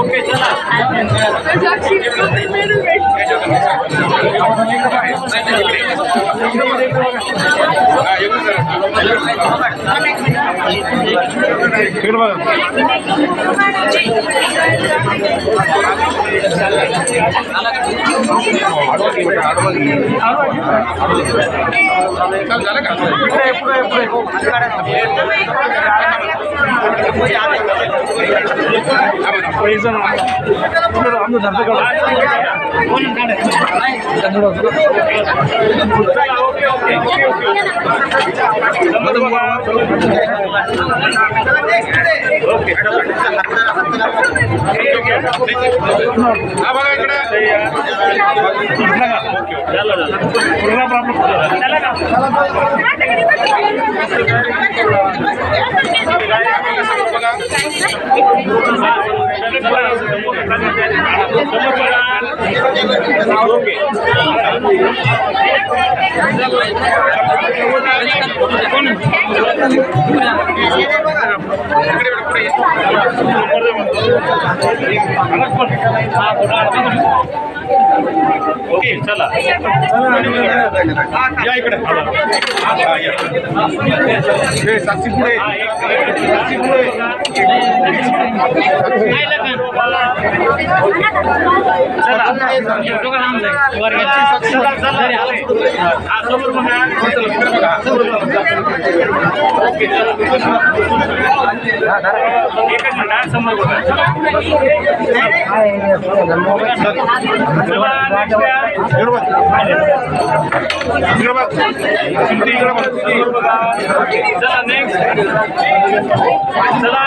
Okay चला. हा हा. हे, साक्षी पुढे पुढे. हा, समोर बघा. इकडे बघा. ओके चला या. इकडे साक्षी पुढे साक्षी पुढे इकडे बघ. समोर बघा. चला नेक्स्ट चला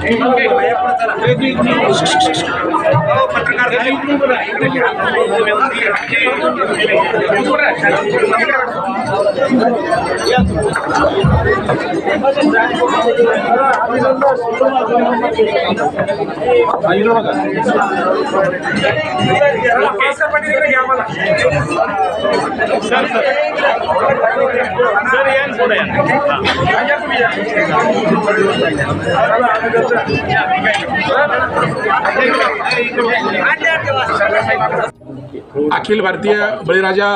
¿Qué es sir sir. Sir या पुढे या. अखिल भारतीय बळीराजा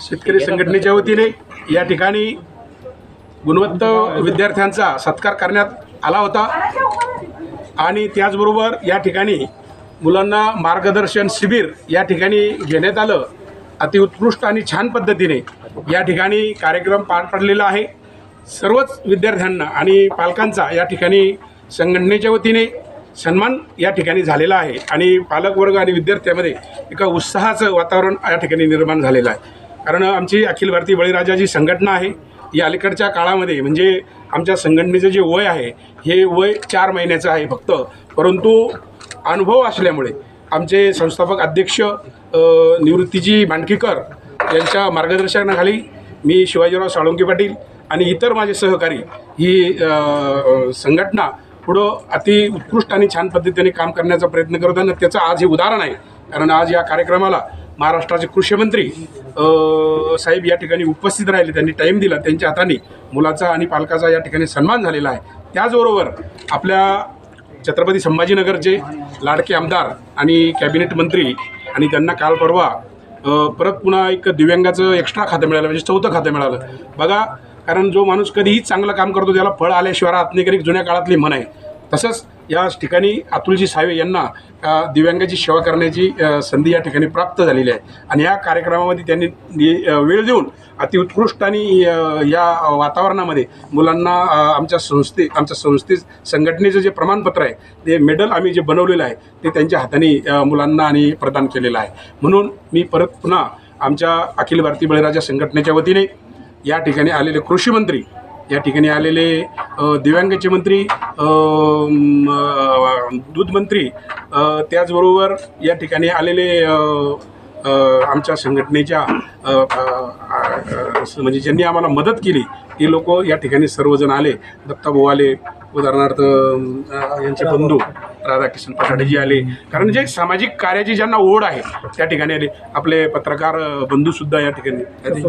शेतकरी संघटनेच्या वतीने या ठिकाणी गुणवत्त विद्यार्थ्यांचा सत्कार करण्यात आला होता. आणि त्याचबरोबर या ठिकाणी मुलांना मार्गदर्शन शिबिर या ठिकाणी घेण्यात आलं. अतिउत्कृष्ट आणि छान पद्धतीने या ठिकाणी कार्यक्रम पार पडलेला आहे. सर्वच विद्यार्थ्यांना आणि पालकांचा या ठिकाणी संघटनेच्या वतीने सन्मान या ठिकाणी झालेला आहे. आणि पालकवर्ग आणि विद्यार्थ्यामध्ये एका उत्साहाचं वातावरण या ठिकाणी निर्माण झालेलं आहे. कारण आमची अखिल भारतीय बळीराजा जी संघटना आहे. या अलीकडच्या काळामध्ये म्हणजे आमच्या संघटनेचं जे वय आहे हे वय चार महिन्याचं आहे फक्त. परंतु अनुभव असल्यामुळे आमचे संस्थापक अध्यक्ष निवृत्तीजी मांडकीकर यांच्या मार्गदर्शनाखाली मी शिवाजीराव साळुंके पाटील आणि इतर माझे सहकारी ही संघटना पुढं अति उत्कृष्ट आणि छान पद्धतीने काम करण्याचा प्रयत्न करत आहे आणि त्याचं आज हे उदाहरण आहे. कारण आज या कार्यक्रमाला महाराष्ट्राचे कृषीमंत्री साहेब या ठिकाणी उपस्थित राहिले. त्यांनी टाईम दिला. त्यांच्या हाताने मुलाचा आणि पालकाचा या ठिकाणी सन्मान झालेला आहे. त्याचबरोबर आपल्या छत्रपती संभाजीनगरचे लाडके आमदार आणि कॅबिनेट मंत्री आणि त्यांना काल परवा परत पुन्हा एक दिव्यांगाचं एक्स्ट्रा खातं मिळालं. म्हणजे चौथं खातं मिळालं. बघा कारण जो माणूस कधीही चांगलं काम करतो त्याला फळ आल्याशिवाय राहत नाही कधी जुन्या काळातली म्हण आहे. तसंच या ठिकाणी अतुलजी सावे यांना दिव्यांगाची सेवा करण्याची संधी या ठिकाणी प्राप्त झालेली आहे. आणि या कार्यक्रमामध्ये त्यांनी वेळ देऊन अतिउत्कृष्ट आणि या वातावरणामध्ये मुलांना आमच्या संस्थे आमच्या संस्थे संघटनेचं जे प्रमाणपत्र आहे ते मेडल आम्ही जे बनवलेलं आहे ते त्यांच्या हाताने मुलांना आणि प्रदान केलेलं आहे. म्हणून मी परत पुन्हा आमच्या अखिल भारतीय बळीराजा संघटनेच्या वतीने या ठिकाणी आलेले कृषी मंत्री या ठिकाणी आलेले दिव्यांगाचे मंत्री दूध मंत्री त्याचबरोबर या ठिकाणी आलेले आमच्या संघटनेच्या म्हणजे ज्यांनी आम्हाला मदत केली ते लोक या ठिकाणी सर्वजण आले. दत्ताभाऊ आले उदाहरणार्थ यांचे बंधू राधाकिशन पठाडेजी आले. कारण जे सामाजिक कार्याची ज्यांना ओढ आहे त्या ठिकाणी आले. आपले पत्रकार बंधूसुद्धा या ठिकाणी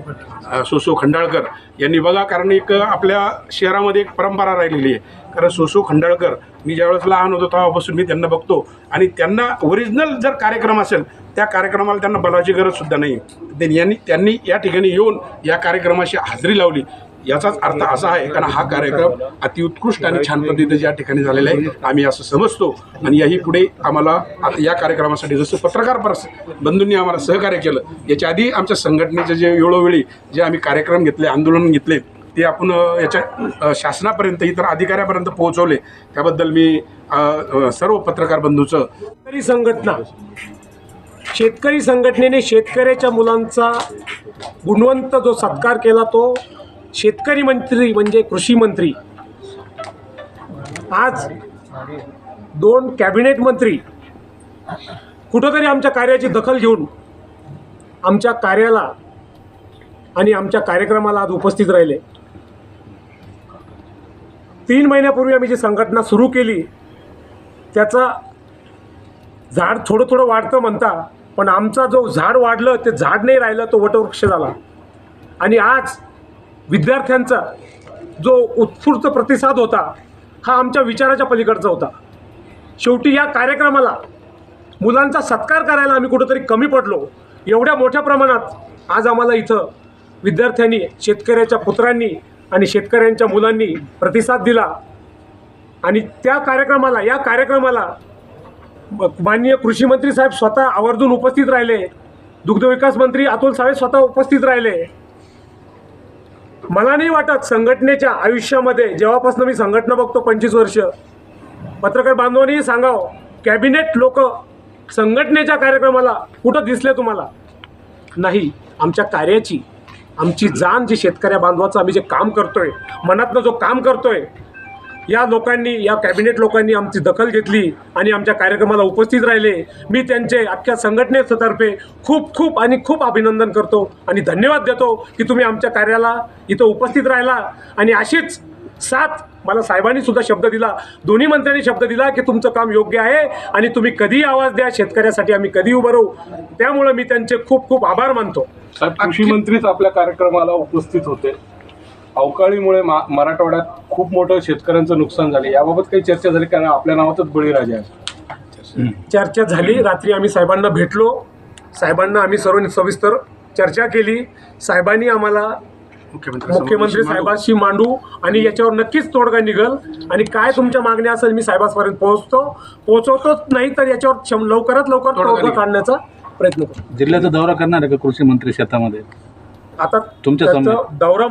सोसो खंडाळकर. यांनी बघा कारण एक आपल्या शहरामध्ये एक परंपरा राहिलेली आहे. कारण सोसो खंडाळकर मी ज्यावेळेस लहान होतो तेव्हापासून मी त्यांना बघतो. आणि त्यांना ओरिजिनल जर कार्यक्रम असेल त्या कार्यक्रमाला त्यांना बोलायची गरजसुद्धा नाही ते यांनी त्यांनी या ठिकाणी येऊन या कार्यक्रमाशी हजेरी लावली. याचाच अर्थ असा आहे कारण हा कार्यक्रम अतिउत्कृष्ट आणि छान पद्धतीने या ठिकाणी झालेला आहे आम्ही असं समजतो. आणि याही पुढे आम्हाला आता या कार्यक्रमासाठी जसं पत्रकार परस बंधूंनी आम्हाला सहकार्य केलं याच्या आधी आमच्या संघटनेचे जे वेळोवेळी जे आम्ही कार्यक्रम घेतले आंदोलन घेतले ते आपण याच्या शासनापर्यंत इतर अधिकाऱ्यापर्यंत पोहोचवले. त्याबद्दल मी सर्व पत्रकार बंधूचं शेतकरी संघटना. शेतकरी संघटनेने शेतकऱ्याच्या मुलांचा गुणवंत जो सत्कार केला तो शेतकरी मंत्री म्हणजे कृषी मंत्री. आज दोन कॅबिनेट मंत्री कुठंतरी आमच्या कार्याची दखल घेऊन आमच्या कार्याला आणि आमच्या कार्यक्रमाला आज उपस्थित राहिले. तीन महिन्यापूर्वी आम्ही जी संघटना सुरू केली त्याचा झाड थोडं थोडं वाढतं म्हणता पण आमचा जो झाड वाढलं ते झाड नाही राहिलं तो वटवृक्ष झाला. आणि आज विद्यार्थ्यांचा जो उत्स्फूर्त प्रतिसाद होता हा आमच्या विचाराच्या पलीकडचा होता. शेवटी या कार्यक्रमाला मुलांचा सत्कार करायला आम्ही कुठंतरी कमी पडलो. एवढ्या मोठ्या प्रमाणात आज आम्हाला इथं विद्यार्थ्यांनी शेतकऱ्याच्या पुत्रांनी आणि शेतकऱ्यांच्या मुलांनी प्रतिसाद दिला. आणि त्या कार्यक्रमाला या कार्यक्रमाला माननीय कृषी मंत्री साहेब स्वतः आवर्जून उपस्थित राहिले. दुग्धविकास मंत्री अतुल सावे स्वतः उपस्थित राहिले. मला नाही वाटत संघटनेच्या आयुष्यामध्ये जेव्हापासून मी संघटना बघतो पंचवीस वर्ष. पत्रकार बांधवांनीही सांगावं कॅबिनेट लोक संघटनेच्या कार्यक्रमाला कुठं दिसले तुम्हाला? नाही आमच्या कार्याची आमची जाण जी शेतकऱ्या बांधवाचं आम्ही जे काम करतोय मनातनं जो काम करतोय या लोकांनी या कॅबिनेट लोकांनी आमची दखल घेतली आणि आमच्या कार्यक्रमाला उपस्थित राहिले. मी त्यांचे अख्ख्या संघटनेतर्फे खूप खूप आणि खूप अभिनंदन करतो आणि धन्यवाद देतो की तुम्ही आमच्या कार्याला इथं उपस्थित राहिला. आणि अशीच साथ मला साहेबांनी सुद्धा शब्द दिला दोन्ही मंत्र्यांनी शब्द दिला की तुमचं काम योग्य आहे आणि तुम्ही कधीही आवाज द्या शेतकऱ्यासाठी आम्ही कधी उभं राहू. त्यामुळं मी त्यांचे खूप खूप आभार मानतो. कृषी मंत्रीच आपल्या कार्यक्रमाला उपस्थित होते. अवकाळीमुळे मा मराठवाड्यात खूप मोठं शेतकऱ्यांचं नुकसान झाले. याबाबत काही चर्चा झाली कारण आपल्या नावातच बळीराजा आहे. चर्चा झाली. रात्री आम्ही साहेबांना भेटलो. साहेबांना आम्ही सर्व सविस्तर चर्चा केली. साहेबांनी आम्हाला मुख्यमंत्री मुख्यमंत्री साहेबांशी मांडू आणि याच्यावर नक्कीच तोडगा निघल. आणि काय तुमच्या मागण्या असेल मी साहेबांपर्यंत पोहोचतो. पोहोचवतोच नाही तर याच्यावर लवकरात लवकर तोडगा. काढण्याचा प्रयत्न करू. जिल्ह्याचा दौरा करणार आहे का कृषी मंत्री शेतामध्ये? आता तुमच्या. दौरा